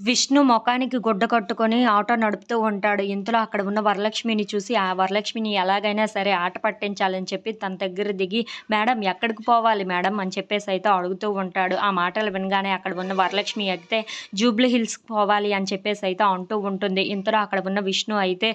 విష్ణు మొఖానికి గుడ్డ కట్టుకొని ఆటో నడుపుతూ ఉంటాడు. ఇంతలో అక్కడ ఉన్న వరలక్ష్మిని చూసి ఆ వరలక్ష్మిని ఎలాగైనా సరే ఆట పట్టించాలని చెప్పి తన దగ్గర దిగి మేడం ఎక్కడికి పోవాలి మేడం? అని చెప్పేసి అయితే అడుగుతూ ఉంటాడు. ఆ మాటలు వినగానే అక్కడ ఉన్న వరలక్ష్మి అయితే జూబ్లీ హిల్స్కి పోవాలి అని చెప్పేసి అయితే అంటూ ఉంటుంది. ఇంతలో అక్కడ ఉన్న విష్ణు అయితే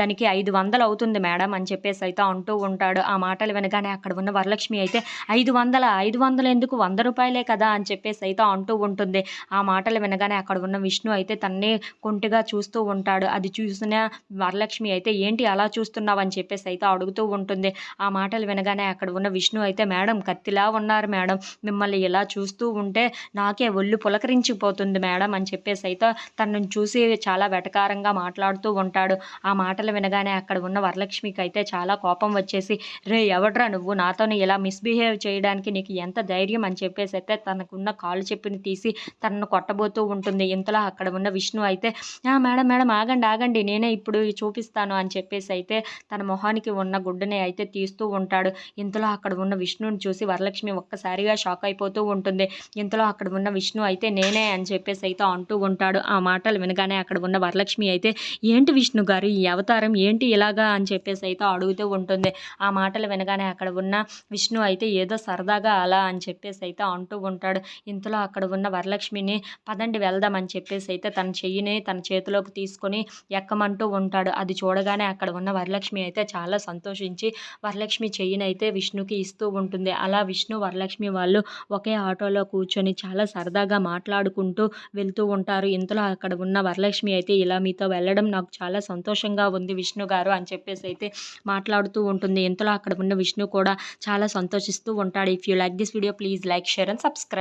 దానికి ఐదు వందలు అవుతుంది మేడం అని చెప్పేసి అయితే అంటూ ఉంటాడు. ఆ మాటలు వినగానే అక్కడ ఉన్న వరలక్ష్మి అయితే ఐదు వందల? ఐదు వందలు ఎందుకు? వంద రూపాయలే కదా అని చెప్పేసి అయితే అంటూ ఉంటుంది. ఆ మాటలు వినగానే అక్కడ ఉన్న విష్ణు అయితే తన్నే కొంటిగా చూస్తూ ఉంటాడు. అది చూసిన వరలక్ష్మి అయితే ఏంటి అలా చూస్తున్నావు? అని చెప్పేసి అయితే అడుగుతూ ఉంటుంది. ఆ మాటలు వినగానే అక్కడ ఉన్న విష్ణు అయితే మేడం కత్తిలా ఉన్నారు మేడం. మిమ్మల్ని ఇలా చూస్తూ ఉంటే నాకే ఒళ్ళు పులకరించిపోతుంది మేడం అని చెప్పేసి అయితే తనను చూసి చాలా వెటకారంగా మాట్లాడుతూ ఉంటాడు. ఆ మాటలు వినగానే అక్కడ ఉన్న వరలక్ష్మికి అయితే చాలా కోపం వచ్చేసి రే ఎవడ్రా నువ్వు? నాతోని ఇలా మిస్బిహేవ్ చేయడానికి నీకు ఎంత ధైర్యం? అని చెప్పేసి అయితే తనకున్న కాలు చెప్పుని తీసి తనను కొట్టబోతూ ఉంటుంది. ఇంతలో అక్కడ ఉన్న విష్ణు అయితే మేడం మేడం ఆగండి ఆగండి నేనే ఇప్పుడు చూపిస్తాను అని చెప్పేసి అయితే తన మొహానికి ఉన్న గుడ్డని అయితే తీస్తూ ఉంటాడు. ఇంతలో అక్కడ ఉన్న విష్ణుని చూసి వరలక్ష్మి ఒక్కసారిగా షాక్ అయిపోతూ ఉంటుంది. ఇంతలో అక్కడ ఉన్న విష్ణు అయితే నేనే అని చెప్పేసి అయితే అంటూ ఉంటాడు. ఆ మాటలు వినగానే అక్కడ ఉన్న వరలక్ష్మి అయితే ఏంటి విష్ణు గారు ఈ అవతారం ఏంటి ఇలాగా? అని చెప్పేసి అయితే అడుగుతూ ఉంటుంది. ఆ మాటలు వినగానే అక్కడ ఉన్న విష్ణు అయితే ఏదో సరదాగా అలా అని చెప్పేసి అయితే అంటూ ఉంటాడు. ఇంతలో అక్కడ ఉన్న వరలక్ష్మిని పదండి వెళ్దాం అని చెప్పేసి అయితే తన చెయ్యిని తన చేతిలోకి తీసుకొని ఎక్కమంటూ ఉంటాడు. అది చూడగానే అక్కడ ఉన్న వరలక్ష్మి అయితే చాలా సంతోషించి వరలక్ష్మి చెయ్యిని అయితే విష్ణుకి ఇస్తూ ఉంటుంది. అలా విష్ణు వరలక్ష్మి వాళ్ళు ఒకే ఆటోలో కూర్చొని చాలా సరదాగా మాట్లాడుకుంటూ వెళ్తూ ఉంటారు. ఇంతలో అక్కడ ఉన్న వరలక్ష్మి అయితే ఇలా మీతో వెళ్ళడం నాకు చాలా సంతోషంగా ఉంది విష్ణు గారు అని చెప్పేసి అయితే మాట్లాడుతూ ఉంటుంది. ఇంతలో అక్కడ ఉన్న విష్ణు కూడా చాలా సంతోషిస్తూ ఉంటాడు. If you like this video please like share and subscribe